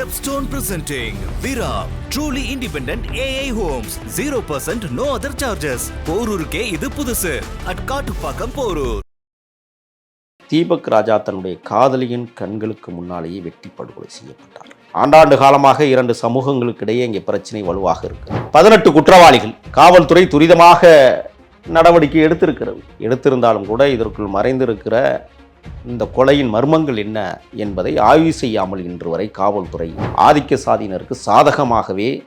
Stepstone presenting Vira truly independent AI homes. 0% no other charges. போரூருக்கே இது புதுசு. at Kattupakkam Porur. Deepak ராஜா தன்னுடைய காதலியின் கண்களுக்கு முன்னாலேயே வெட்டி படுகொலை செய்யப்பட்டார். ஆண்டாண்டு காலமாக இரண்டு சமூகங்களுக்கு இடையே இங்கே பிரச்சனை வலுவாக இருக்கு. பதினெட்டு குற்றவாளிகள் காவல்துறை துரிதமாக நடவடிக்கை எடுத்திருக்கிறது. எடுத்திருந்தாலும் கூட இதற்குள் மறைந்திருக்கிற இந்த கொலையின் மர்மங்கள் என்ன என்பதை ஆய்வு செய்யாமல் இன்று வரை காவல்துறை ஆதிக்க சாதியினருக்கு சாதகமாகவே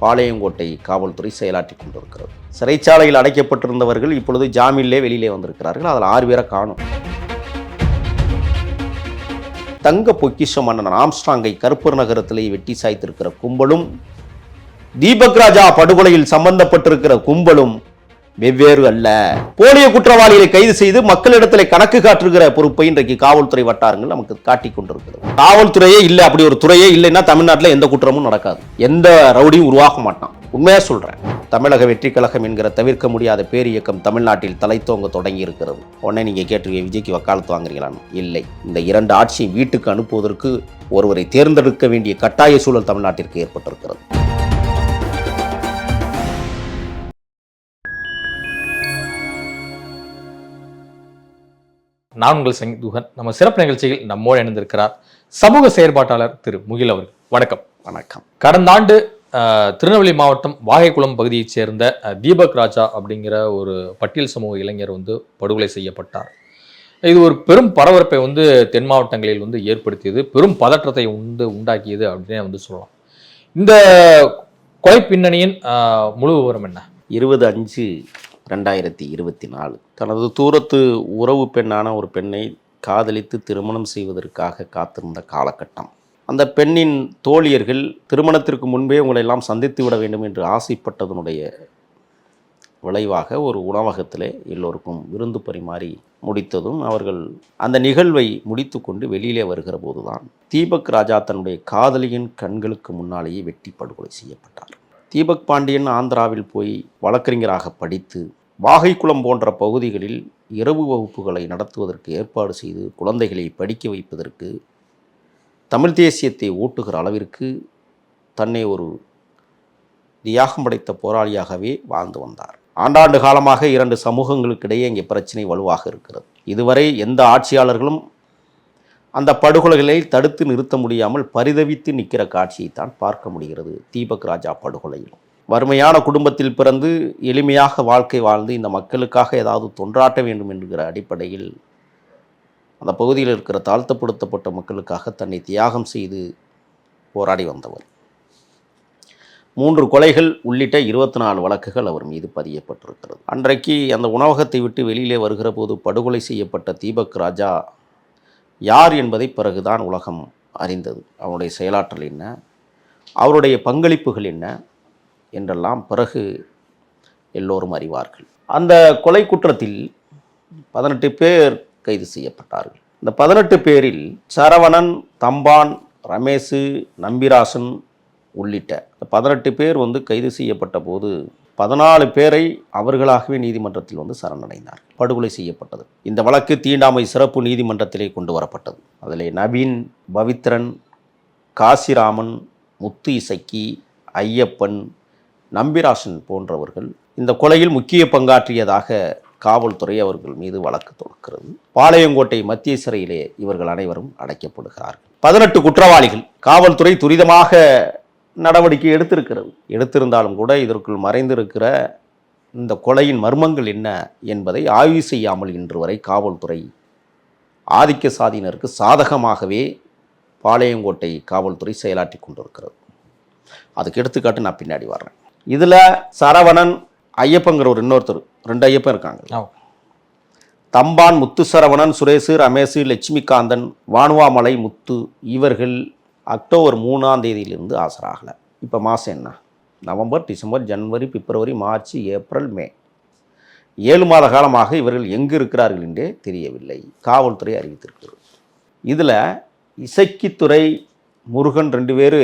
பாளையங்கோட்டை காவல்துறை செயலாற்றி கொண்டிருக்கிறது. சிறைச்சாலையில் அடைக்கப்பட்டிருந்தவர்கள் இப்பொழுது ஜாமீனிலே வெளியிலே வந்திருக்கிறார்கள். அதில் ஆறு பேரை காணும். தங்க பொக்கிஷ மன்னன் ஆம்ஸ்டாங்கை கருப்பூர் நகரத்திலே வெட்டி சாய்த்திருக்கிற கும்பலும் தீபக் ராஜா படுகொலையில் சம்பந்தப்பட்டிருக்கிற கும்பலும் வெவ்வேறு அல்ல. போலியோ குற்றவாளிகளை கைது செய்து மக்களிடத்தில் கணக்கு காட்டுகிற பொறுப்பை இன்றைக்கு காவல்துறை வட்டாரங்கள் நமக்கு காட்டிக் கொண்டிருக்கிறது. காவல்துறையே இல்லை அப்படி ஒரு துறையே இல்லைன்னா தமிழ்நாட்டில் எந்த குற்றமும் நடக்காது. எந்த ரவுடியும் உருவாக மாட்டான். உண்மையா சொல்றேன். தமிழக வெற்றி கழகம் என்கிற தவிர்க்க முடியாத பேரியக்கம் தமிழ்நாட்டில் தலைத்தோங்க தொடங்கி இருக்கிறது. உடனே நீங்க கேட்டிருக்கீங்க விஜய்க்கு வக்காலத்து வாங்குறீங்களான்னு இல்லை. இந்த இரண்டு ஆட்சியை வீட்டுக்கு அனுப்புவதற்கு ஒருவரை தேர்ந்தெடுக்க வேண்டிய கட்டாய சூழல் தமிழ்நாட்டிற்கு ஏற்பட்டிருக்கிறது. நான் உங்கள் சங்கிதுகன் நம்ம சிறப்பு நிகழ்ச்சியில் நம்மோடு இணைந்திருக்கிறார் சமூக செயற்பாட்டாளர் திரு முகில் அவர்கள். வணக்கம். வணக்கம். கடந்த ஆண்டு திருநெல்வேலி மாவட்டம் வாகைக்குளம் பகுதியைச் சேர்ந்த தீபக் ராஜா அப்படிங்கிற ஒரு பட்டியல் சமூக இளைஞர் வந்து படுகொலை செய்யப்பட்டார். இது ஒரு பெரும் பரபரப்பை வந்து தென் மாவட்டங்களில் வந்து ஏற்படுத்தியது பெரும் பதற்றத்தை உண்டு உண்டாக்கியது அப்படின்னே வந்து சொல்லலாம். இந்த கொலை பின்னணியின் முழு விவரம் என்ன? இருபது அஞ்சு ரெண்டாயிரத்தி இருபத்தி நாலு. தனது தூரத்து உறவு பெண்ணான ஒரு பெண்ணை காதலித்து திருமணம் செய்வதற்காக காத்திருந்த காலகட்டம். அந்த பெண்ணின் தோழியர்கள் திருமணத்திற்கு முன்பே உங்களை எல்லாம் சந்தித்து விட வேண்டும் என்று ஆசைப்பட்டதனுடைய விளைவாக ஒரு உணவகத்திலே எல்லோருக்கும் விருந்து பரிமாறி முடித்ததும் அவர்கள் அந்த நிகழ்வை முடித்துக்கொண்டு வெளியிலே வருகிற போதுதான் தீபக் ராஜா தன்னுடைய காதலியின் கண்களுக்கு முன்னாலேயே வெட்டி படுகொலை செய்யப்பட்டார். தீபக் பாண்டியன் ஆந்திராவில் போய் வழக்கறிஞராக படித்து வாகைக்குளம் போன்ற பகுதிகளில் இரவு வகுப்புகளை நடத்துவதற்கு ஏற்பாடு செய்து குழந்தைகளை படிக்க வைப்பதற்கு தமிழ் தேசியத்தை ஓட்டுகிற அளவிற்கு தன்னை ஒரு தியாகம் படைத்த போராளியாகவே வாழ்ந்து வந்தார். ஆண்டாண்டு காலமாக இரண்டு சமூகங்களுக்கிடையே இங்கே பிரச்சனை வலுவாக இருக்கிறது. இதுவரை எந்த ஆட்சியாளர்களும் அந்த படுகொலைகளை தடுத்து நிறுத்த முடியாமல் பரிதவித்து நிற்கிற காட்சியை தான் பார்க்க முடிகிறது தீபக் ராஜா படுகொலையில். வறுமையான குடும்பத்தில் பிறந்து எளிமையாக வாழ்க்கை வாழ்ந்து இந்த மக்களுக்காக ஏதாவது தொன்றாட்ட வேண்டும் என்கிற அடிப்படையில் அந்த பகுதியில் இருக்கிற தாழ்த்தப்படுத்தப்பட்ட மக்களுக்காக தன்னை தியாகம் செய்து போராடி வந்தவர். மூன்று கொலைகள் உள்ளிட்ட இருபத்தி நாலு வழக்குகள் அவர் மீது பதியப்பட்டிருக்கிறது. அன்றைக்கு அந்த உணவகத்தை விட்டு வெளியிலே வருகிற போது படுகொலை செய்யப்பட்ட தீபக் ராஜா யார் என்பதை பிறகுதான் உலகம் அறிந்தது. அவருடைய செயலாற்றல் என்ன? அவருடைய பங்களிப்புகள் என்ன? என்றெல்லாம் பிறகு எல்லோரும் அறிவார்கள். அந்த கொலை குற்றத்தில் பதினெட்டு பேர் கைது செய்யப்பட்டார்கள். இந்த பதினெட்டு பேரில் சரவணன் தம்பான் ரமேஷு நம்பிராசன் உள்ளிட்ட பதினெட்டு பேர் வந்து கைது செய்யப்பட்ட போது பதினாலு பேரை அவர்களாகவே நீதிமன்றத்தில் வந்து சரணடைந்தார். படுகொலை செய்யப்பட்டது. இந்த வழக்கு தீண்டாமை சிறப்பு நீதிமன்றத்திலே கொண்டு வரப்பட்டது. அதில் நவீன் பவித்ரன் காசிராமன் முத்து இசக்கி ஐயப்பன் நம்பிராசன் போன்றவர்கள் இந்த கொலையில் முக்கிய பங்காற்றியதாக காவல்துறை அவர்கள் மீது வழக்கு தொடுக்கிறது. பாளையங்கோட்டை மத்திய சிறையிலே இவர்கள் அனைவரும் அடைக்கப்படுகிறார்கள். பதினெட்டு குற்றவாளிகள். காவல்துறை துரிதமாக நடவடிக்கை எடுத்திருக்கிறது. எடுத்திருந்தாலும் கூட இதற்குள் மறைந்திருக்கிற இந்த கொலையின் மர்மங்கள் என்ன என்பதை ஆய்வு செய்யாமல் இன்று வரை காவல்துறை ஆதிக்க சாதியினருக்கு சாதகமாகவே பாளையங்கோட்டை காவல்துறை செயலாற்றி கொண்டிருக்கிறது. அதுக்கு எடுத்துக்காட்டு நான் பின்னாடி வர்றேன். இதில் சரவணன் ஐயப்பங்கிற ஒரு இன்னொருத்தர் ரெண்டு ஐயப்பன் இருக்காங்க. தம்பான் முத்து சரவணன் சுரேஷு ரமேஷு லட்சுமிகாந்தன் வானுவாமலை முத்து இவர்கள் அக்டோபர் மூணாம் தேதியிலிருந்து ஆசராகலை. இப்போ மாதம் என்ன? நவம்பர் டிசம்பர் ஜனவரி பிப்ரவரி மார்ச் ஏப்ரல் மே. ஏழு மாத காலமாக இவர்கள் எங்கு இருக்கிறார்கள் என்றே தெரியவில்லை. காவல்துறை அறிவித்திருக்கிறது. இதில் இசைக்கித்துறை முருகன் ரெண்டு பேர்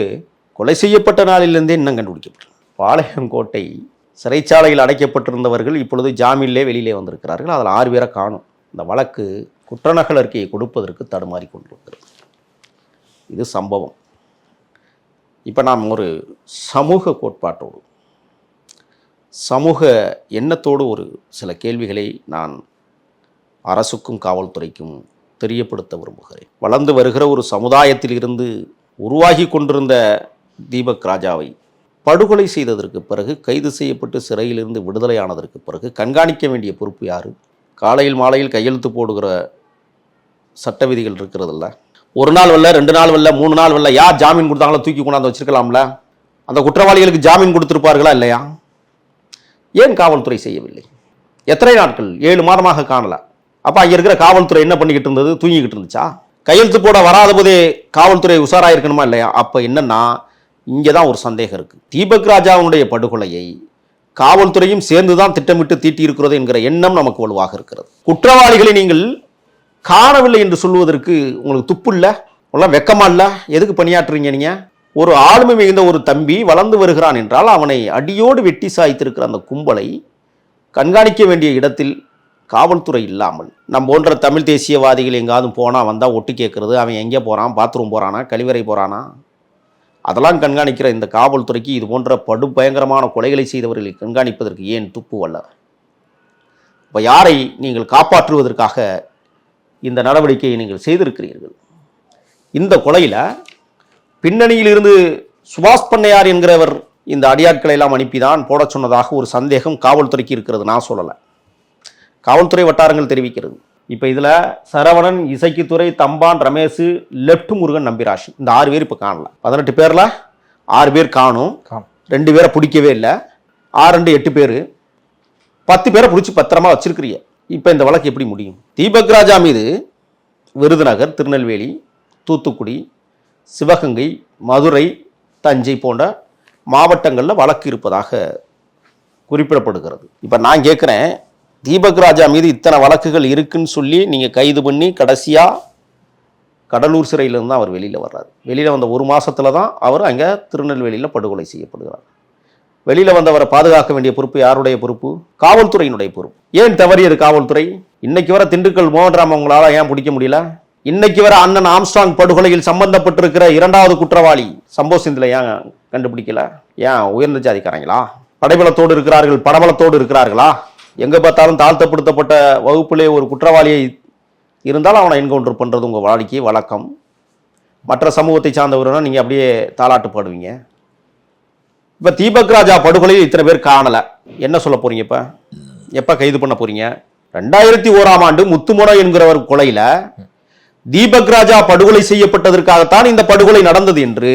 கொலை செய்யப்பட்ட நாளிலிருந்தே இன்னும் கண்டுபிடிக்கப்பட்டது பாளையங்கோட்டை சிறைச்சாலையில் அடைக்கப்பட்டிருந்தவர்கள் இப்பொழுது ஜாமீனிலே வெளியிலே வந்திருக்கிறார்கள். அதில் ஆறு பேரை காணும். இந்த வழக்கு குற்றநகல் அறிக்கையை கொடுப்பதற்கு தடுமாறி கொண்டிருக்கிறது. இது சம்பவம். இப்போ நாம் ஒரு சமூக கோட்பாட்டோடு சமூக எண்ணத்தோடு ஒரு சில கேள்விகளை நான் அரசுக்கும் காவல்துறைக்கும் தெரியப்படுத்த விரும்புகிறேன். வளர்ந்து வருகிற ஒரு சமுதாயத்தில் இருந்து உருவாகி கொண்டிருந்த தீபக் ராஜாவை படுகொலை செய்ததற்கு பிறகு கைது செய்யப்பட்டு சிறையிலிருந்து விடுதலையானதற்கு பிறகு கண்காணிக்க வேண்டிய பொறுப்பு யார்? காலையில் மாலையில் கையெழுத்து போடுகிற சட்ட விதிகள் இருக்கிறதில்ல. ஒரு நாள் வரல ரெண்டு நாள் வரல மூணு நாள் வரல யார் ஜாமீன் கொடுத்தாங்களோ தூக்கி கொண்டாந்து வச்சிருக்கலாம்ல? அந்த குற்றவாளிகளுக்கு ஜாமீன் கொடுத்துருப்பார்களா இல்லையா? ஏன் காவல்துறை செய்யவில்லை? எத்தனை நாட்கள்? ஏழு மாதமாக காணல. அப்போ அங்கே இருக்கிற காவல்துறை என்ன பண்ணிக்கிட்டு இருந்தது? தூங்கிக்கிட்டு இருந்துச்சா? கையெழுத்து போட வராத போதே காவல்துறை உஷாராயிருக்கணுமா இல்லையா? அப்போ என்னன்னா இங்கே தான் ஒரு சந்தேகம் இருக்குது தீபக் ராஜாவுடைய படுகொலையை காவல்துறையும் சேர்ந்து தான் திட்டமிட்டு தீட்டி இருக்கிறது என்கிற எண்ணம் நமக்கு வலுவாக இருக்கிறது. குற்றவாளிகளை நீங்கள் காணவில்லை என்று சொல்வதற்கு உங்களுக்கு துப்பு இல்லை உங்களாம் வெக்கமா இல்லை? எதுக்கு பணியாற்றுறீங்க நீங்க? ஒரு ஆளுமை மிகுந்த ஒரு தம்பி வளர்ந்து வருகிறான் என்றால் அவனை அடியோடு வெட்டி சாய்த்திருக்கிற அந்த கும்பலை கண்காணிக்க வேண்டிய இடத்தில் காவல்துறை இல்லாமல் நம்ம போன்ற தமிழ் தேசியவாதிகள் எங்காவது போனால் வந்தால் ஒட்டு கேட்குறது அவன் எங்கே போகிறான் பாத்ரூம் போகிறானா கழிவறை போகிறானா அதெல்லாம் கண்காணிக்கிற இந்த காவல்துறைக்கு இது போன்ற படு பயங்கரமான கொலைகளை செய்தவர்களை கண்காணிப்பதற்கு ஏன் துப்பு வல்ல? இப்போ யாரை நீங்கள் காப்பாற்றுவதற்காக இந்த நடவடிக்கையை நீங்கள் செய்திருக்கிறீர்கள். இந்த கொலையில் பின்னணியில் இருந்து சுபாஷ் பண்ணையார் என்கிறவர் இந்த அடியாட்களை எல்லாம் அனுப்பிதான் போடச் சொன்னதாக ஒரு சந்தேகம் காவல்துறைக்கு இருக்கிறது. நான் சொல்லலை. காவல்துறை வட்டாரங்கள் தெரிவிக்கிறது. இப்போ இதில் சரவணன் இசைக்குத்துறை தம்பான் ரமேஷ் லெப்ட் முருகன் நம்பிராஷ். இந்த ஆறு பேர் இப்போ காணல. பதினெட்டு பேரில் ஆறு பேர் காணும். காணும். ரெண்டு பேரை பிடிக்கவே இல்லை. ஆறு ரெண்டு எட்டு பேர். பத்து பேரை பிடிச்சி பத்திரமா வச்சிருக்கிறீங்க. இப்போ இந்த வழக்கு எப்படி முடியும்? தீபக் ராஜா மீது விருதுநகர் திருநெல்வேலி தூத்துக்குடி சிவகங்கை மதுரை தஞ்சை போன்ற மாவட்டங்களில் வழக்கு இருப்பதாக குறிப்பிடப்படுகிறது. இப்போ நான் கேட்குறேன் தீபக் ராஜா மீது இத்தனை வழக்குகள் இருக்குன்னு சொல்லி நீங்கள் கைது பண்ணி கடைசியாக கடலூர் சிறையிலிருந்து தான் அவர் வெளியில் வர்றார். வெளியில் வந்த ஒரு மாதத்தில் தான் அவர் அங்கே திருநெல்வேலியில் படுகொலை செய்யப்படுகிறார். வெளியில் வந்தவரை பாதுகாக்க வேண்டிய பொறுப்பு யாருடைய பொறுப்பு? காவல்துறையினுடைய பொறுப்பு. ஏன் தவறியது காவல்துறை? இன்னைக்கு வர திண்டுக்கல் மோகன்ராம் உங்களால் ஏன் பிடிக்க முடியல? இன்னைக்கு வர அண்ணன் ஆம்ஸ்டாங் படுகொலையில் சம்பந்தப்பட்டிருக்கிற இரண்டாவது குற்றவாளி சம்போ சிந்தில் ஏன் கண்டுபிடிக்கல? ஏன் உயர்ந்த ஜாதிக்காரங்களா? படைபலத்தோடு இருக்கிறார்கள் படபலத்தோடு இருக்கிறார்களா? எங்க பார்த்தாலும் தாழ்த்தப்படுத்தப்பட்ட வகுப்பிலே ஒரு குற்றவாளியை இருந்தால் அவனை என்கவுண்டர் பண்ணுறது உங்கள் வாழ்க்கை வழக்கம். மற்ற சமூகத்தை சார்ந்தவர்னா நீங்கள் அப்படியே தாளாட்டு பாடுவீங்க. இப்போ தீபக் ராஜா படுகொலையில் இத்தனை பேர் காணலை. என்ன சொல்ல போறீங்க இப்போ? எப்போ கைது பண்ண போறீங்க? ரெண்டாயிரத்தி ஓராம் ஆண்டு முத்துமுனை என்கிறவர் கொலையில் தீபக் ராஜா படுகொலை செய்யப்பட்டதற்காகத்தான் இந்த படுகொலை நடந்தது என்று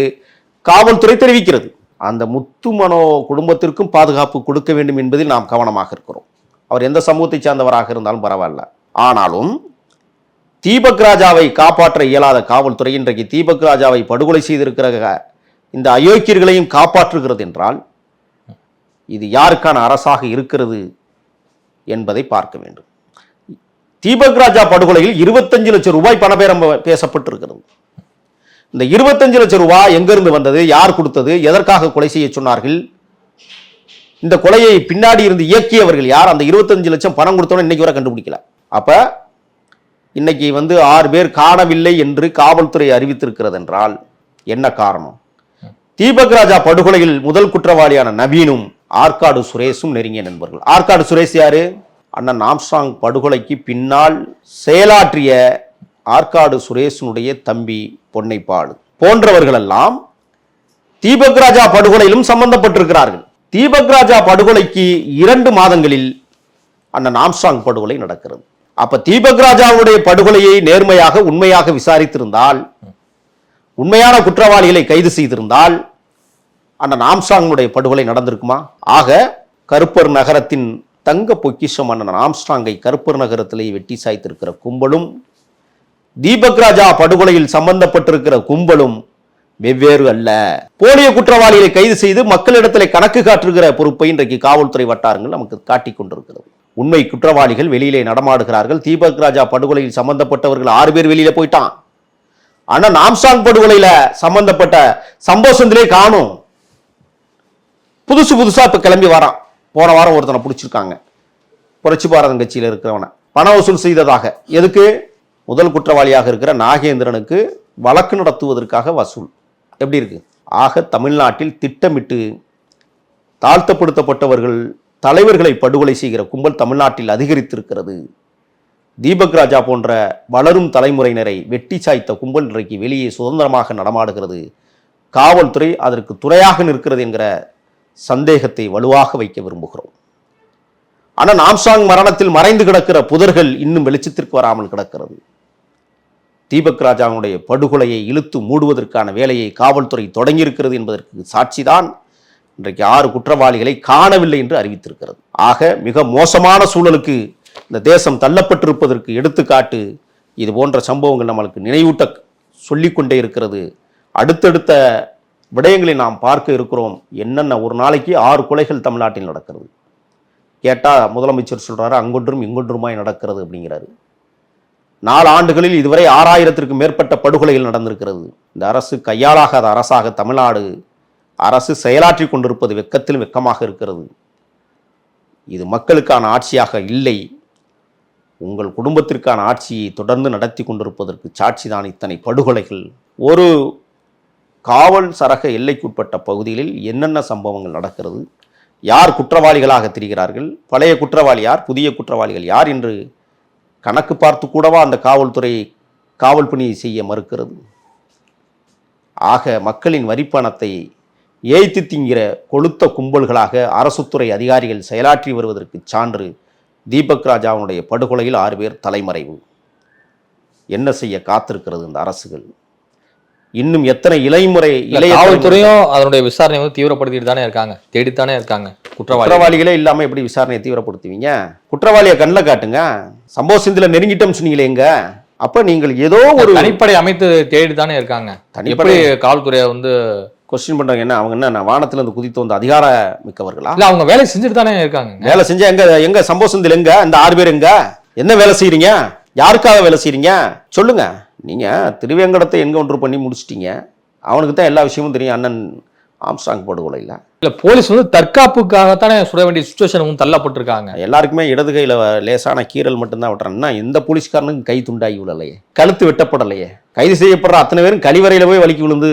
காவல்துறை தெரிவிக்கிறது. அந்த முத்துமனோ குடும்பத்திற்கும் பாதுகாப்பு கொடுக்க வேண்டும் என்பதில் நாம் கவனமாக இருக்கிறோம். அவர் எந்த சமூகத்தை சார்ந்தவராக இருந்தாலும் பரவாயில்ல. ஆனாலும் தீபக் ராஜாவை காப்பாற்ற இயலாத காவல்துறை இன்றைக்கு தீபக் ராஜாவை படுகொலை செய்திருக்கிற இந்த அயோக்கியர்களையும் காப்பாற்றுகிறது என்றால் இது யாருக்கான அரசாக இருக்கிறது என்பதை பார்க்க வேண்டும். தீபக் ராஜா படுகொலையில் இருபத்தஞ்சு லட்சம் ரூபாய் பணபேரம் பேசப்பட்டிருக்கிறது. இந்த இருபத்தஞ்சு லட்சம் ரூபாய் எங்கிருந்து வந்தது யார் கொடுத்தது எதற்காக கொலை செய்ய சொன்னார்கள்? இந்த கொலையை பின்னாடி இருந்து இயக்கியவர்கள் யார்? அந்த இருபத்தஞ்சு லட்சம் பணம் கொடுத்தோன்னு இன்னைக்கு வரை கண்டுபிடிக்கல. அப்ப இன்னைக்கு வந்து ஆறு பேர் காணவில்லை என்று காவல்துறை அறிவித்திருக்கிறது என்றால் என்ன காரணம்? தீபக் ராஜா படுகொலையில் முதல் குற்றவாளியான நவீனும் ஆற்காடு சுரேஷும் நெருங்கிய நண்பர்கள். ஆற்காடு சுரேஷ் யாரு? அண்ணன் ஆம்ஸ்ட்ராங் படுகொலைக்கு பின்னால் செயலாற்றிய ஆற்காடு சுரேஷனுடைய தம்பி பொன்னைப்பாடு போன்றவர்களெல்லாம் தீபக் ராஜா படுகொலையிலும் சம்பந்தப்பட்டிருக்கிறார்கள். தீபக் ராஜா படுகொலைக்கு இரண்டு மாதங்களில் அண்ணன் ஆம்ஸ்ட்ராங் படுகொலை நடக்கிறது. அப்ப தீபக் ராஜாவுடைய படுகொலையை நேர்மையாக உண்மையாக விசாரித்திருந்தால் உண்மையான குற்றவாளிகளை கைது செய்திருந்தால் அந்த நாம்சாங்கனுடைய படுகொலை நடந்திருக்குமா? ஆக கருப்பர் நகரத்தின் தங்க பொக்கிஷம் அண்ணன் ஆம்ஸ்ட்ராங்கை கருப்பர் நகரத்திலே வெட்டி சாய்த்திருக்கிற கும்பலும் தீபக் ராஜா படுகொலையில் சம்பந்தப்பட்டிருக்கிற கும்பலும் வெவ்வேறு அல்ல. போலிய குற்றவாளிகளை கைது செய்து மக்களிடத்தில் கணக்கு காட்டுகிற பொறுப்பை இன்றைக்கு காவல்துறை வட்டாரங்கள் நமக்கு காட்டிக் கொண்டிருக்கிறது. உண்மை குற்றவாளிகள் வெளியிலே நடமாடுகிறார்கள். தீபக் ராஜா படுகொலையில் சம்பந்தப்பட்டவர்கள் ஆறு பேர் வெளியில போயிட்டான். ஆனா நாம்சாங் படுகொலையில சம்பந்தப்பட்ட சம்போசந்திலே காணும். புதுசு புதுசா இப்ப கிளம்பி வரான். போன வாரம் ஒருத்தனை பிடிச்சிருக்காங்க. புரட்சி பாரதம் கட்சியில் இருக்கிறவனை. பண வசூல் செய்ததாக. எதுக்கு? முதல் குற்றவாளியாக இருக்கிற நாகேந்திரனுக்கு வழக்கு நடத்துவதற்காக வசூல். எப்படி இருக்கு? ஆக தமிழ்நாட்டில் திட்டமிட்டு தாழ்த்தப்படுத்தப்பட்டவர்கள் தலைவர்களை படுகொலை செய்கிற கும்பல் தமிழ்நாட்டில் அதிகரித்திருக்கிறது. தீபக் ராஜா போன்ற வளரும் தலைமுறையினரை வெட்டி சாய்த்த கும்பல் இன்றைக்கு வெளியே சுதந்திரமாக நடமாடுகிறது. காவல்துறை அதற்கு துறையாக நிற்கிறது என்கிற சந்தேகத்தை வலுவாக வைக்க விரும்புகிறோம். ஆனால் நாம்சாங் மரணத்தில் மறைந்து கிடக்கிற புதர்கள் இன்னும் வெளிச்சத்திற்கு வராமல் கிடக்கிறது. தீபக் ராஜாவுடைய படுகொலையை இழுத்து மூடுவதற்கான வேலையை காவல்துறை தொடங்கியிருக்கிறது என்பதற்கு சாட்சிதான் இன்றைக்கு ஆறு குற்றவாளிகளை காணவில்லை என்று அறிவித்திருக்கிறது. ஆக மிக மோசமான சூழலுக்கு இந்த தேசம் தள்ளப்பட்டிருப்பதற்கு எடுத்துக்காட்டு இது போன்ற சம்பவங்கள் நம்மளுக்கு நினைவூட்ட சொல்லிக்கொண்டே இருக்கிறது. அடுத்தடுத்த விடயங்களை நாம் பார்க்க இருக்கிறோம். என்னென்ன ஒரு நாளைக்கு ஆறு கொலைகள் தமிழ்நாட்டில் நடக்கிறது. கேட்டால் முதலமைச்சர் சொல்கிறாரு அங்கொன்றும் இங்கொன்றுமாய் நடக்கிறது அப்படிங்கிறாரு. நாலு ஆண்டுகளில் இதுவரை ஆறாயிரத்திற்கு மேற்பட்ட படுகொலைகள் நடந்திருக்கிறது. இந்த அரசு கையாளாகாத அரசாக தமிழ்நாடு அரசு செயலாற்றி கொண்டிருப்பது வெக்கத்தில் வெக்கமாக இருக்கிறது. இது மக்களுக்கான ஆட்சியாக இல்லை. உங்கள் குடும்பத்திற்கான ஆட்சியை தொடர்ந்து நடத்தி கொண்டிருப்பதற்கு சாட்சிதான் இத்தனை படுகொலைகள். ஒரு காவல் சரக எல்லைக்குட்பட்ட பகுதிகளில் என்னென்ன சம்பவங்கள் நடக்கிறது? யார் குற்றவாளிகளாக தெரிகிறார்கள்? பழைய குற்றவாளி யார்? புதிய குற்றவாளிகள் யார் என்று கணக்கு பார்த்து கூடவா அந்த காவல்துறை காவல் பணியை செய்ய மறுக்கிறது? ஆக மக்களின் வரிப்பணத்தை ஏய்த்து திங்கிற கொளுத்த கும்பல்களாக அரசுத்துறை அதிகாரிகள் செயலாற்றி வருவதற்கு சான்று தீபக் ராஜாவுடைய படுகொலையில் ஆறு பேர் தலைமறைவு. என்ன செய்ய காத்திருக்கிறது இந்த அரசுகள்? இன்னும் எத்தனை இல்ல, இளைய காவல்துறையும் அதனுடைய விசாரணை வந்து தீவிரப்படுத்திட்டு தானே இருக்காங்க தேடித்தானே இருக்காங்க குற்றவாளி குற்றவாளிகளே இல்லாம எப்படி விசாரணையை தீவிரப்படுத்துவீங்க? குற்றவாளியை கண்ணில் காட்டுங்க. சம்பவ சிந்தில நெருங்கிட்டோம் சொன்னீங்களே எங்க? அப்ப நீங்கள் ஏதோ ஒரு தனிப்படை அமைத்து தேடி தானே இருக்காங்க தனிப்படை காவல்துறையை வந்து கொஸ்டின் பண்றாங்க என்ன அவங்க என்ன வானத்துல இருந்து குதித்து வந்த அதிகார மிக்கவர்களா இல்ல அவங்க வேலை செஞ்சுட்டு தானே இருக்காங்க. வேலை செஞ்சா எங்க எங்க சம்பவ சிந்தில் எங்க இந்த ஆறு பேர் எங்க? என்ன வேலை செய்றீங்க? யாருக்காக வேலை செய்றீங்க? சொல்லுங்க. நீங்க திருவேங்கடத்தை என்கவுண்டர் பண்ணி முடிச்சிட்டீங்க? அவனுக்கு தான் எல்லா விஷயமும் தெரியும். அண்ணன் ஆம்ஸ்டாங் படுகொலையில். இல்ல போலீஸ் வந்து தற்காப்புக்காகத்தானே சுட வேண்டிய சுச்சுவேஷன் வந்து தள்ளப்பட்டிருக்காங்க. எல்லாருக்குமே இடது கையில் லேசான கீறல் மட்டும்தான் விட்டுறான்னா எந்த போலீஸ்காரனுக்கும் கை துண்டாகி விழலையே கழுத்து வெட்டப்படலையே? கைது செய்யப்படுற அத்தனை பேரும் கழிவறையில் போய் வலிக்கு விழுந்து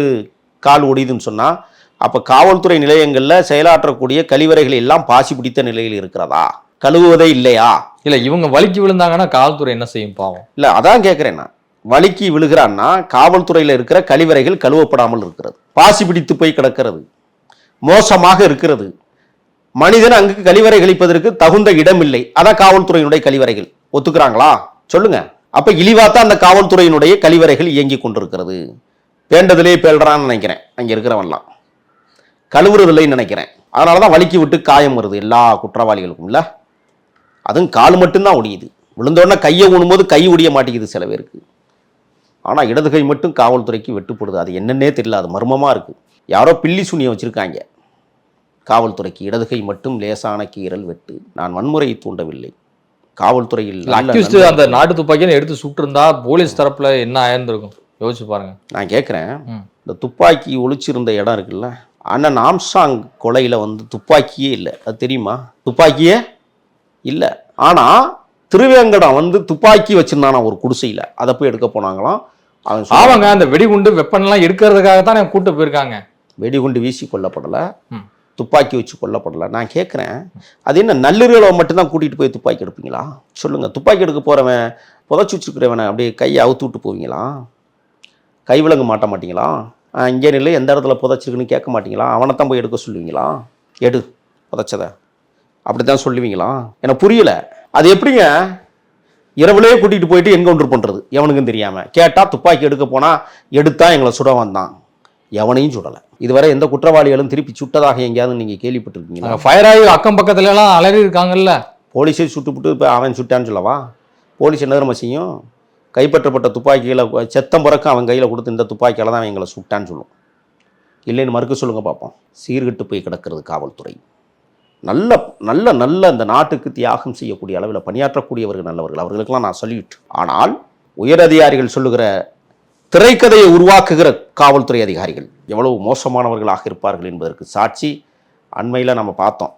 கால் ஒடியுதுன்னு சொன்னால் அப்போ காவல்துறை நிலையங்களில் செயலாற்றக்கூடிய கழிவறைகள் எல்லாம் பாசி பிடித்த நிலையில் இருக்கிறதா? கழுவுவதே இல்லையா? இல்ல இவங்க வலிக்கு விழுந்தாங்கன்னா காவல்துறை என்ன செய்யும் பாவம்? இல்லை அதான் கேட்குறேன் நான். வலிக்கு விழுகிறான்னா காவல்துறையில் இருக்கிற கழிவறைகள் கழுவப்படாமல் இருக்கிறது. பாசி பிடித்து போய் கிடக்கிறது. மோசமாக இருக்கிறது. மனிதன் அங்கு கழிவறை கழிப்பதற்கு தகுந்த இடம் இல்லை அதான் காவல்துறையினுடைய கழிவறைகள். ஒத்துக்கிறாங்களா? சொல்லுங்க. அப்ப இழிவாத்தான் அந்த காவல்துறையினுடைய கழிவறைகள் இயங்கி கொண்டிருக்கிறது. பேண்டதிலே பேல்றான்னு நினைக்கிறேன். அங்க இருக்கிறவன்லாம். கழுவுறதில்லைன்னு நினைக்கிறேன். அதனால தான் வலிக்கு விட்டு காயம் வருது எல்லா குற்றவாளிகளுக்கும் இல்ல அதுவும் கால் மட்டும்தான் ஒடியுது. விழுந்தோடனே கையை ஊனும்போது கை ஒடிய மாட்டேங்குது சில பேருக்கு. ஆனால் இடது கை மட்டும் காவல்துறைக்கு வெட்டுப்படுது. அது என்னன்னே தெரியல. அது மர்மமாக இருக்குது யாரோ பில்லி சுனியை வச்சுருக்காங்க. காவல்துறைக்கு இடது கை மட்டும் லேசான கீறல் வெட்டு. நான் வன்முறையை தூண்டவில்லை. காவல்துறையில். அந்த நாட்டு துப்பாக்கியை எடுத்து சுட்டிருந்தா போலீஸ் தரப்புல என்ன ஆயிருந்திருக்கும்? யோசிச்சு பாருங்க. நான் கேட்குறேன். இந்த துப்பாக்கி ஒளிச்சிருந்த இடம் இருக்குல்ல அண்ணன் ஆம்சாங் கொலையில் வந்து துப்பாக்கியே இல்லை. அது தெரியுமா? துப்பாக்கியே இல்லை. ஆனால் திருவேங்கடம் வந்து துப்பாக்கி வச்சிருந்தானா ஒரு குடிசையில். அதை போய் எடுக்க போனாங்களாம். அவன் ஆமாங்க அந்த வெடிகுண்டு வெப்பன் எல்லாம் எடுக்கிறதுக்காக தானே கூட்டு போயிருக்காங்க. வெடிகுண்டு வீசி கொல்லப்படலை. துப்பாக்கி வச்சு கொல்லப்படலை. நான் கேட்குறேன் அது என்ன நள்ளிரவில் மட்டும்தான் கூட்டிகிட்டு போய் துப்பாக்கி எடுப்பீங்களா? சொல்லுங்கள் துப்பாக்கி எடுக்க போகிறவன் புதைச்சி வச்சுருக்கிறவனை அப்படியே கையை அவுத்து விட்டு போவீங்களா? கை விலங்க மாட்ட மாட்டீங்களா? இங்கே நில்லு எந்த இடத்துல புதைச்சிருக்குன்னு கேட்க மாட்டீங்களா? அவனைத்தான் போய் எடுக்க சொல்லுவீங்களா? எடு புதைச்சதை. அப்படி தான் சொல்லுவீங்களா? எனக்கு புரியல. அது எப்படிங்க? இரவுலேயே கூட்டிகிட்டு போயிட்டு என்கவுண்டர் பண்ணுறது எவனுக்கும் தெரியாமல் கேட்டால் துப்பாக்கி எடுக்க போனால் எடுத்தா எங்களை சுட வந்தான். எவனையும் சுடலை. இதுவரை எந்த குற்றவாளிகளும் திருப்பி சுட்டதாக எங்கேயாவது நீங்கள் கேள்விப்பட்டிருக்கீங்களா? ஃபயர் ஆகி அக்கம் பக்கத்துல எல்லாம் அலறி இருக்காங்கல்ல போலீஸே சுட்டுப்புட்டு இப்போ அவன் சுட்டான்னு சொல்லவா? போலீஸ் என்ன செய்யும்? கைப்பற்றப்பட்ட துப்பாக்கிகளை செத்தம் பிறக்கும் அவன் கையில் கொடுத்து இந்த துப்பாக்கியால் தான் அவன் எங்களை சுட்டான்னு சொல்லும். இல்லைன்னு மறுக்க சொல்லுங்கள் பார்ப்போம் சீர்கெட்டு போய் கிடக்கிறது காவல்துறை. நல்ல நல்ல நல்ல அந்த நாட்டுக்கு தியாகம் செய்யக்கூடிய அளவில் பணியாற்றக்கூடியவர்கள் நல்லவர்கள். அவர்களுக்கெல்லாம் நான் சொல்லிவிட்டு ஆனால் உயரதிகாரிகள் சொல்லுகிற திரைக்கதையை உருவாக்குகிற காவல்துறை அதிகாரிகள் எவ்வளவு மோசமானவர்களாக இருப்பார்கள் என்பதற்கு சாட்சி அண்மையில் நம்ம பார்த்தோம்.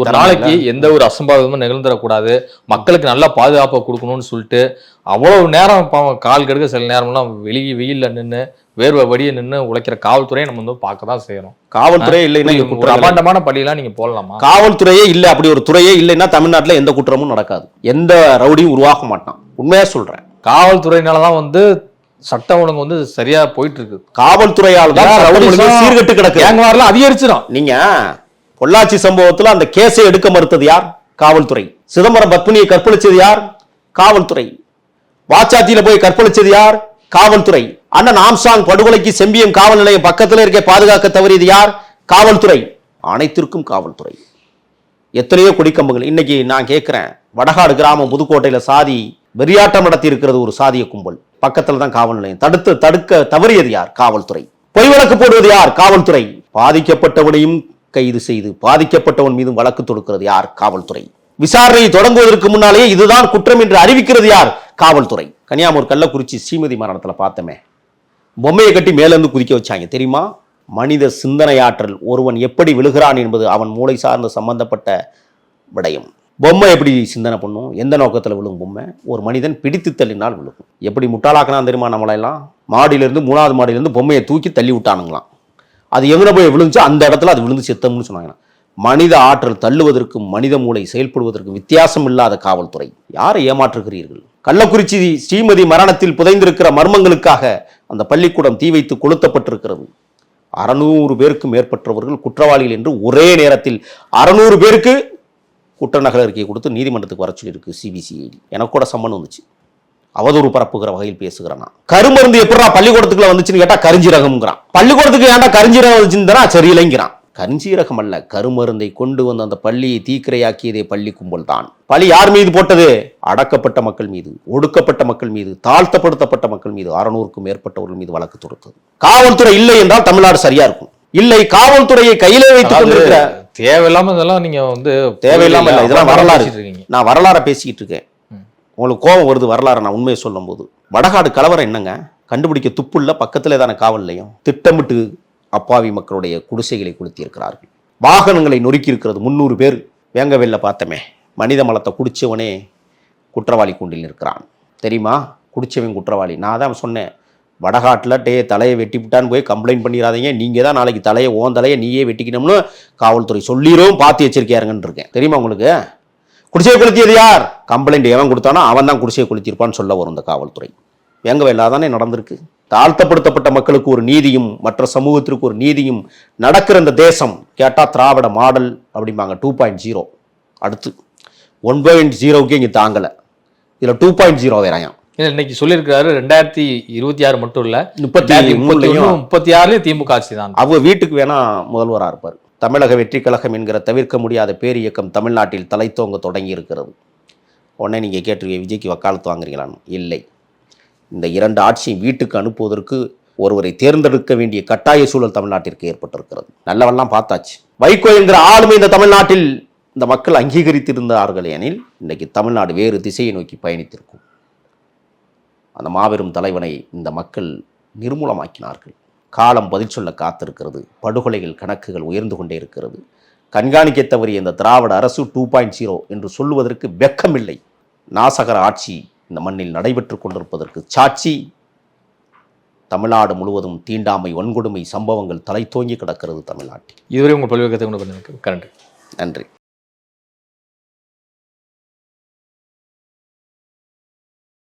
ஒரு நாளைக்கு எந்த ஒரு அசம்பாவிதமும் நிகழ்ந்துடக்கூடாது. மக்களுக்கு நல்ல பாதுகாப்பை கொடுக்கணும்னு சொல்லிட்டு அவ்வளவு நேரம் பாவம் கால் கெடுக்க சில நேரம்லாம் வெளியே வெயில்ல நின்று வேர்வை வடிய நின்று உழைக்கிற காவல்துறையை நம்ம வந்து பார்க்க தான் செய்யறோம் காவல்துறை இல்லைன்னா ஒரு அபாண்டமான பள்ளியெல்லாம் நீங்க போடலாமா? காவல்துறையே இல்லை அப்படி ஒரு துறையே இல்லைன்னா தமிழ்நாட்டுல எந்த குற்றமும் நடக்காது. எந்த ரவுடியும் உருவாக மாட்டான். உண்மையா சொல்றேன். காவல்துறையினாலதான் வந்து சட்டம் ஒழுங்கு வந்து சரியா போயிட்டு இருக்கு. காவல்துறையால் தான் சீர்கெட்டு கிடக்கு. அதிகரிச்சிடும் நீங்க பொள்ளாச்சி சம்பவத்துல அந்த கேஸை எடுக்க மறுத்தது யார்? காவல்துறை. சிதம்பரம் பத்மினியை கற்பழிச்சது யார்? காவல்துறை. வாச்சாத்தியில போய் கற்பழிச்சது யார்? காவல்துறை. அண்ணன் ஆம்சாங் படுகொலைக்கு செம்பியம் காவல் நிலையம் பக்கத்துல இருக்க பாதுகாக்க தவறியது யார்? காவல்துறை. அனைத்திற்கும் காவல்துறை. எத்தனையோ கொடிக்கம்புகள். இன்னைக்கு நான் கேட்கிறேன் வடகாடு கிராமம் புதுக்கோட்டையில சாதி வெறியாட்டம் நடத்தி இருக்கிறது ஒரு சாதிய கும்பல். பக்கத்தில் தான் காவல் நிலையம். தடுத்து தடுக்க தவறியது யார்? காவல்துறை. பொய் வழக்கு போடுவது யார்? காவல்துறை. பாதிக்கப்பட்டவனையும் கைது செய்து பாதிக்கப்பட்டவன் மீதும் வழக்கு தொடுக்கிறது யார்? காவல்துறை. விசாரணையை தொடங்குவதற்கு முன்னாலேயே இதுதான் குற்றம் என்று அறிவிக்கிறது யார்? காவல்துறை. கன்னியாமூர் கள்ளக்குறிச்சி ஸ்ரீமதி மரணத்தில் பார்த்தமே. பொம்மையை கட்டி மேலேருந்து குதிக்க வச்சாங்க. தெரியுமா? மனித சிந்தனையாற்றல். ஒருவன் எப்படி விழுகிறான் என்பது அவன் மூளை சார்ந்த சம்பந்தப்பட்ட விடயம். பொம்மை எப்படி சிந்தனை பண்ணும்? எந்த நோக்கத்தில் விழும் பொம்மை? ஒரு மனிதன் பிடித்து தள்ளினால் விழுகும். எப்படி முட்டாளாக்கினா தெரியுமா நம்மளெல்லாம் மாடியிலேருந்து மூணாவது மாடியிலேருந்து பொம்மையை தூக்கி தள்ளி விட்டானுங்களாம். அது எங்கே போய் விழுந்துச்சோ அந்த இடத்துல அது விழுந்து செத்தம்னு சொன்னாங்க மனித ஆற்றல் தள்ளுவதற்கும் மனித மூளை செயல்படுவதற்கும் வித்தியாசம் இல்லாத காவல்துறை. யாரை ஏமாற்றுகிறீர்கள்? கள்ளக்குறிச்சி ஸ்ரீமதி மரணத்தில் புதைந்திருக்கிற மர்மங்களுக்காக அந்த பள்ளிக்கூடம் தீ வைத்து கொளுத்தப்பட்டிருக்கிறது. அறநூறு பேருக்கு மேற்பட்டவர்கள் குற்றவாளிகள் என்று ஒரே நேரத்தில் அறநூறு பேருக்கு குற்ற நகல் அறிக்கை கொடுத்து நீதிமன்றத்துக்கு வர சொல்லியிருக்கு சிபிசிஐடி எனக்கு கூட சம்மன் வந்துச்சு. அவதூறு பரப்புகிற வகையில் பேசுகிறேன்? கருமருந்து எப்படா பள்ளிக்கூடத்துக்குள்ள வந்துச்சுன்னு கேட்டா கரிஞ்சீரகம்ங்கிறான். பள்ளிக்கூடத்துக்கு ஏன்டா கரிஞ்சீரகம் வந்துச்சுன்னு சரியில்லைங்கிறான். கரிஞ்சீரகம் அல்ல கருமருந்தை கொண்டு வந்து அந்த பள்ளியை தீக்கிரையாக்கியதே பள்ளி கும்பல் தான் பழி யார் மீது போட்டது? அடக்கப்பட்ட மக்கள் மீது ஒடுக்கப்பட்ட மக்கள் மீது தாழ்த்தப்படுத்தப்பட்ட மக்கள் மீது அறநூறுக்கும் மேற்பட்டவர்கள் மீது வழக்கு தொடுத்தது. காவல்துறை இல்லை என்றால் தமிழ்நாடு சரியா இருக்கும். இல்லை காவல்துறையை கையிலே வைத்துக் கொண்டிருக்கிற தேவையில்லாம இதெல்லாம் நீங்க வந்து தேவையில்லாம இதெல்லாம் வரலாறு. நான் வரலாற பேசிக்கிட்டு இருக்கேன். உங்களுக்கு கோபம் வருது வரலாறு நான் உண்மையை சொல்லும்போது. வடகாடு கலவரம் என்னங்க? கண்டுபிடிக்க துப்புள்ள பக்கத்தில் தானே காவல் நிலையம். திட்டமிட்டு அப்பாவி மக்களுடைய குடிசைகளை கொளுத்தி இருக்கிறார்கள் வாகனங்களை நொறுக்கி இருக்கிறது முந்நூறு பேர். வேங்க வெளில பார்த்தமே. மனித மலத்தை குடித்தவனே குற்றவாளி கூண்டில் இருக்கிறான் தெரியுமா? குடித்தவன் குற்றவாளி. நான் தான் சொன்னேன். வடகாட்டில் டே தலையை வெட்டி விட்டான்னு போய் கம்ப்ளைண்ட் பண்ணிடாதீங்க. நீங்கள் தான் நாளைக்கு தலையை ஓன் தலையை நீயே வெட்டிக்கணும்னு காவல்துறை சொல்லிடும் பார்த்து வச்சிருக்கியாருங்கன்னு இருக்கேன். தெரியுமா உங்களுக்கு? குடிசையை கொளுத்தியது யார்? கம்ப்ளைண்ட் எவன் கொடுத்தானோ அவன் தான் குடிசையை கொளுத்திருப்பான்னு சொல்ல வரும் இந்த காவல்துறை. எங்க தானே நடந்திருக்கு? தாழ்த்தப்படுத்தப்பட்ட மக்களுக்கு ஒரு நீதியும் மற்ற சமூகத்திற்கு ஒரு நீதியும் நடக்கிற இந்த தேசம் கேட்டா திராவிட மாடல் அப்படிம்பாங்க. டூ பாயிண்ட் ஜீரோ அடுத்து ஒன் பாயிண்ட் ஜீரோவுக்கே இங்கே தாங்கலை. இதில் டூ பாயிண்ட் ஜீரோ வேறாயாம். இன்னைக்கு சொல்லியிருக்காரு ரெண்டாயிரத்தி இருபத்தி ஆறு மட்டும் இல்ல. முப்பத்தி ரெண்டாயிரத்தி முப்பத்தி ஆறுலயும் திமுக ஆட்சி தான். அவங்க வீட்டுக்கு வேணா முதல்வராக இருப்பார். தமிழக வெற்றி கழகம் என்கிற தவிர்க்க முடியாத பேரியக்கம் தமிழ்நாட்டில் தலைத்தோங்க தொடங்கி இருக்கிறது உடனே நீங்கள் கேட்டிருக்கீங்க விஜய்க்கு வக்காலத்து வாங்குறீங்களான்னு இல்லை. இந்த இரண்டு ஆட்சியும் வீட்டுக்கு அனுப்புவதற்கு ஒருவரை தேர்ந்தெடுக்க வேண்டிய கட்டாய சூழல் தமிழ்நாட்டிற்கு ஏற்பட்டிருக்கிறது. நல்லவெல்லாம் பார்த்தாச்சு. வைகோ என்கிற ஆளுமை இந்த தமிழ்நாட்டில் இந்த மக்கள் அங்கீகரித்திருந்தார்கள் எனில் இன்றைக்கு தமிழ்நாடு வேறு திசையை நோக்கி பயணித்திருக்கும். அந்த மாபெரும் தலைவனை இந்த மக்கள் நிர்மூலமாக்கினார்கள். காலம் பதில் சொல்ல காத்திருக்கிறது. படுகொலைகள் கணக்குகள் உயர்ந்து கொண்டே இருக்கிறது. கண்காணிக்க தவறிய இந்த திராவிட அரசு டூ பாயிண்ட் ஜீரோ என்று சொல்லுவதற்கு வெக்கமில்லை. நாசகர ஆட்சி இந்த மண்ணில் நடைபெற்று கொண்டிருப்பதற்கு சாட்சி. தமிழ்நாடு முழுவதும் தீண்டாமை வன்கொடுமை சம்பவங்கள் தலை தோங்கி கிடக்கிறது தமிழ்நாட்டில். இதுவரை உங்க பல்வேறு கருத்து நன்றி.